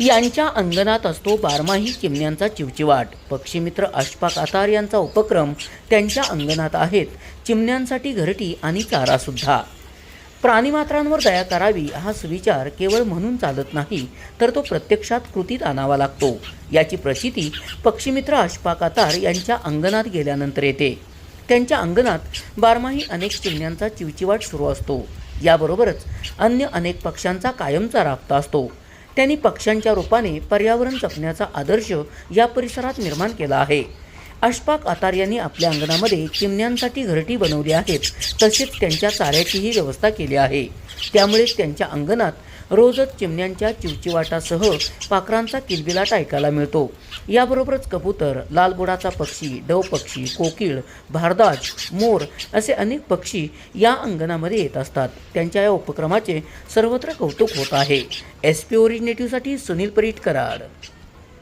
यांच्या अंगणात असतो बारमाही चिमण्यांचा चिवचिवाट. पक्षीमित्र अशफाक आतार यांचा उपक्रम त्यांच्या अंगणात आहेत. चिमण्यांसाठी घरटी आणि चारासुद्धा प्राणीमात्रांवर दया करावी हा सुविचार केवळ म्हणून चालत नाही तर तो प्रत्यक्षात कृतीत आणावा लागतो. याची प्रचिती पक्षीमित्र अशफाक आतार यांच्या अंगणात गेल्यानंतर येते. त्यांच्या अंगणात बारमाही अनेक चिमण्यांचा चिवचिवाट सुरू असतो. याबरोबरच अन्य अनेक पक्ष्यांचा कायमचा राबता असतो. त्यांनी पक्ष्यांच्या रूपाने पर्यावरण जपण्याचा आदर्श या परिसरात निर्माण केला आहे. अशफाक आतार यांनी आपल्या अंगणामध्ये चिमण्यांसाठी घरटी बनवली आहेत. तसेच त्यांच्या चाऱ्याचीही व्यवस्था केली आहे. त्यामुळे त्यांच्या अंगणात रोजच चिमण्यांच्या चिवचिवाटासह पाखरांचा किलबिलाट ऐकायला मिळतो. याबरोबरच कबूतर लालबुडाचा पक्षी डव पक्षी कोकिळ भारदाज मोर असे अनेक पक्षी या अंगणामध्ये येत असतात. त्यांच्या या उपक्रमाचे सर्वत्र कौतुक होत आहे. एस पी ओरिजिनेटिव्हसाठी सुनील परीट कराड